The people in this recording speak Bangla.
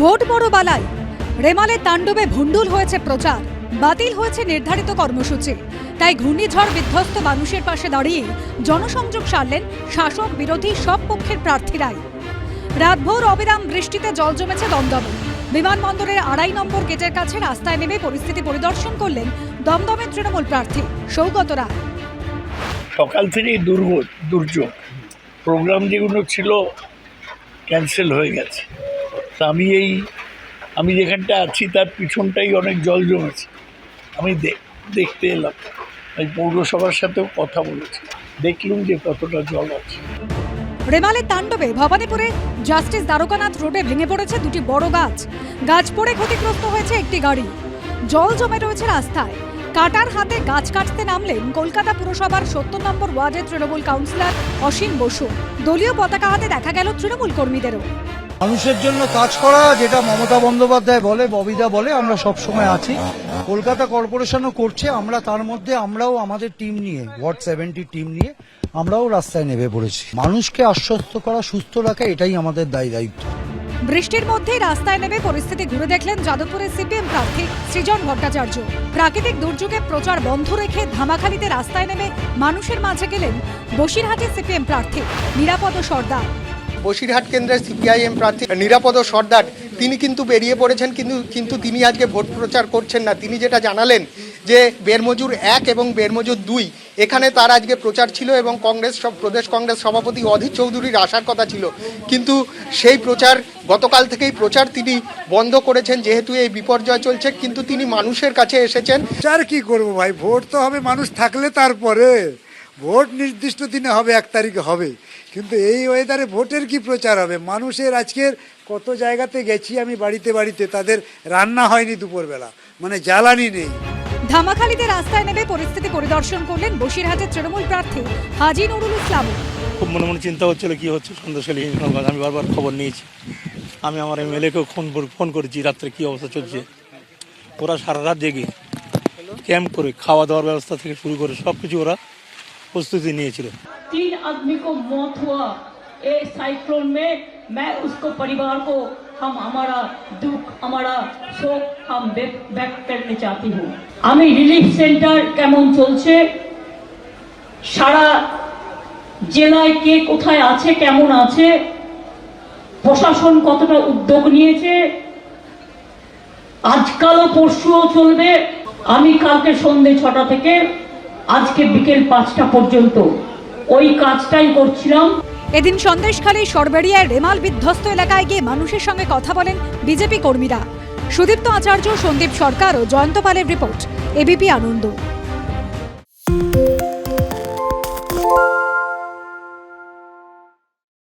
ভোট বড় বালাই রেমালে তাণ্ডবে ভুন্ডুল হয়েছে প্রচার, বাতিল হয়েছে নির্ধারিত কর্মসূচি। তাই ঘূর্ণিঝড় বিধ্বস্ত মানুষের পাশে দাঁড়িয়ে জনসংযোগ সারলেন শাসক বিরোধী সব পক্ষের প্রার্থীরাই। রাতভর অবিরাম বৃষ্টিতে জল জমেছে দমদমে। বিমানবন্দরের আড়াই নম্বর গেটের কাছে রাস্তায় নেমে পরিস্থিতি পরিদর্শন করলেন দমদমের তৃণমূল প্রার্থী সৌগত রায়। সকাল থেকেই দুর্গ দুর্যোগ। প্রোগ্রাম যেগুলো ছিল ক্যান্সেল হয়ে গেছে। তা আমি এই, আমি যেখানটা আছি তার পিছনটাই অনেক জল জমেছে। আমি দেখতে এলাম। আমি পৌরসভার সাথেও কথা বলেছি। দেখলুম যে কতটা জল আছে। রেমালের তাণ্ডবে ভবানীপুরে জাস্টিস দ্বারকানাথ রোডে ভেঙে পড়েছে দুটি বড় গাছ। গাছ পড়ে ক্ষতিগ্রস্ত হয়েছে একটি গাড়ি। জল জমে রয়েছে রাস্তায়। কাটার হাতে গাছ কাটতে নামলেন কলকাতা পুরসভার সত্তর নম্বর ওয়ার্ডের তৃণমূল কাউন্সিলর অসীম বসু। দলীয় পতাকা হাতে দেখা গেল তৃণমূল কর্মীদেরও। মানুষের জন্য কাজ করা, যেটা মমতা বন্দ্যোপাধ্যায় বলে, ববিদা বলে, আমরা সব সময় আছি। কলকাতা কর্পোরেশনও করছে, আমরা তার মধ্যে, আমরাও আমাদের টিম নিয়ে, ওয়ার্ড সেভেন্টি টিম নিয়ে, আমরাও রাস্তায় নেমে পড়েছি। মানুষকে আশ্বস্ত করা, সুস্থ রাখা, এটাই আমাদের দায়ী দায়িত্ব। বৃষ্টির মধ্যেই রাস্তায় নেমে পরিস্থিতি ঘুরে দেখলেন যাদবপুরের সিপিএম প্রার্থী সৃজন ভট্টাচার্য। প্রাকৃতিক দুর্যোগে প্রচার বন্ধ রেখে ধামাখালিতে রাস্তায় নেমে মানুষের মাঝে গেলেন বসিরহাটের সিপিএম প্রার্থী নিরাপদ সর্দার। বসিরহাট কেন্দ্রের সিপিআইএম প্রার্থী নিরাপদ সর্দার, তিনি কিন্তু বেরিয়ে পড়েছেন, কিন্তু কিন্তু তিনি আজকে ভোট প্রচার করছেন না। তিনি যেটা জানালেন যে বেরমজুর এক এবং বেরমজুর দুই, এখানে তার আজকে প্রচার ছিল এবং কংগ্রেস সব, প্রদেশ কংগ্রেস সভাপতি অধীর চৌধুরীর আসার কথা ছিল। কিন্তু সেই প্রচার, গতকাল থেকেই প্রচার তিনি বন্ধ করেছেন, যেহেতু এই বিপর্যয় চলছে, কিন্তু তিনি মানুষের কাছে এসেছেন। চার কি করব ভাই? ভোট তো হবে, মানুষ থাকলে তারপরে। ভোট নির্দিষ্ট দিনে হবে এক তারিখে হবে। কিন্তু এই ওয়েদারে ভোটের কি প্রচার হবে? মানুষের আজকের কত জায়গাতে গেছি আমি বাড়িতে বাড়িতে তাদের রান্না হয়নি দুপুরবেলা। মানে জ্বালানি নেই। ধামাখালিতে রাস্তায় নেমে পরিস্থিতি পরিদর্শন করলেন বসিরহাটের তৃণমূল প্রার্থী হাজি নুরুল ইসলাম। খুব মনে মনে চিন্তা হচ্ছিল কী হচ্ছে হিঙ্গলগঞ্জ আমি বারবার খবর নিয়েছি। আমি আমার এমএলএকেও ফোন করে- ফোন করেছি রাত্রে কী অবস্থা চলছে। ওরা সারা রাত জেগে ক্যাম্প করে খাওয়া দাওয়ার ব্যবস্থা থেকে শুরু করে সব কিছু ওরা প্রস্তুতি নিয়েছিল तीन आदमी को मौत हुआ ए साइक्लोन में मैं उसको परिवार को हम हमारा दुख हमारा शोक हम व्यक्त व्यक्त करने चाहती हूँ আমি রিলিফ সেন্টার কেমন চলছে সারা জেলায় কে কোথায় আছে কেমন আছে প্রশাসন কতটা উদ্যোগ নিয়েছে আজকালও পরশুও চলবে আমি কালকে সন্ধে ছটা থেকে আজকে বিকেল পাঁচটা পর্যন্ত। ওই কাজটাই করছিলাম। এদিন সন্দেশখালী সরবেরিয়ায় রেমাল বিধ্বস্ত এলাকায় গিয়ে মানুষের সঙ্গে কথা বলেন বিজেপি কর্মীরা। সুদীপ্ত আচার্য, সন্দীপ সরকার ও জয়ন্ত পালের রিপোর্ট, এবিপি আনন্দ।